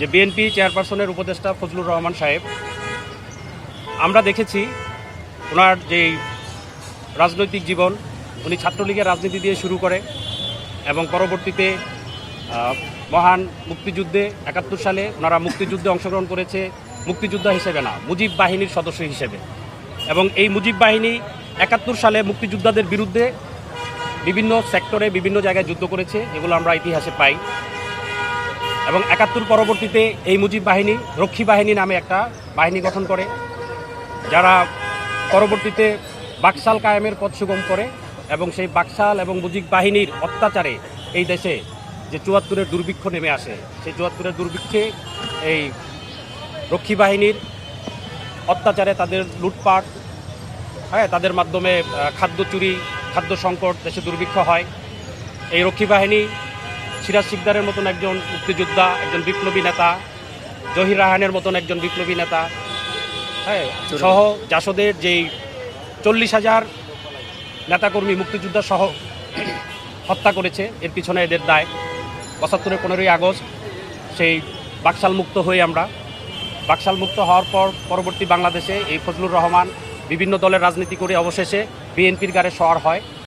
যে বিএনপি চেয়ারপারসনের উপদেষ্টা ফজলুর রহমান সাহেব, আমরা দেখেছি ওনার যে রাজনৈতিক জীবন, উনি ছাত্রলীগের রাজনীতি দিয়ে শুরু করে এবং পরবর্তীতে মহান মুক্তিযুদ্ধে একাত্তর সালে ওনারা মুক্তিযুদ্ধে অংশগ্রহণ করেছে, মুক্তিযোদ্ধা হিসেবে না, মুজিব বাহিনীর সদস্য হিসেবে। এবং এই মুজিব বাহিনী একাত্তর সালে মুক্তিযোদ্ধাদের বিরুদ্ধে বিভিন্ন সেক্টরে বিভিন্ন জায়গায় যুদ্ধ করেছে, এগুলো আমরা ইতিহাসে পাই। এবং একাত্তর পরবর্তীতে এই মুজিব বাহিনী, রক্ষী বাহিনী নামে একটা বাহিনী গঠন করে, যারা পরবর্তীতে বাকশাল কায়েমের পথ সুগম করে এবং সেই বাকশাল এবং মুজিব বাহিনীর অত্যাচারে এই দেশে যে চুয়াত্তরের দুর্ভিক্ষ নেমে আসে, সেই চুয়াত্তরের দুর্ভিক্ষে এই রক্ষী বাহিনীর অত্যাচারে তাদের লুটপাট হ্যাঁ তাদের মাধ্যমে খাদ্য চুরি, খাদ্য সংকট, দেশে দুর্ভিক্ষ হয়। এই রক্ষী বাহিনী সিরাজ শিকদারের মতন একজন মুক্তিযোদ্ধা, একজন বিপ্লবী নেতা, জহির রাহানের মতন একজন বিপ্লবী নেতা হ্যাঁ সহ জাসদের যেই চল্লিশ হাজার নেতাকর্মী, মুক্তিযোদ্ধা সহ হত্যা করেছে, এর পিছনে এদের দায়। পঁচাত্তরের পনেরোই আগস্ট, সেই বাকশাল মুক্ত হয়ে আমরা। বাকশাল মুক্ত হওয়ার পর পরবর্তী বাংলাদেশে এই ফজলুর রহমান বিভিন্ন দলের রাজনীতি করে অবশেষে বিএনপির গাড়ে সওয়ার হয়।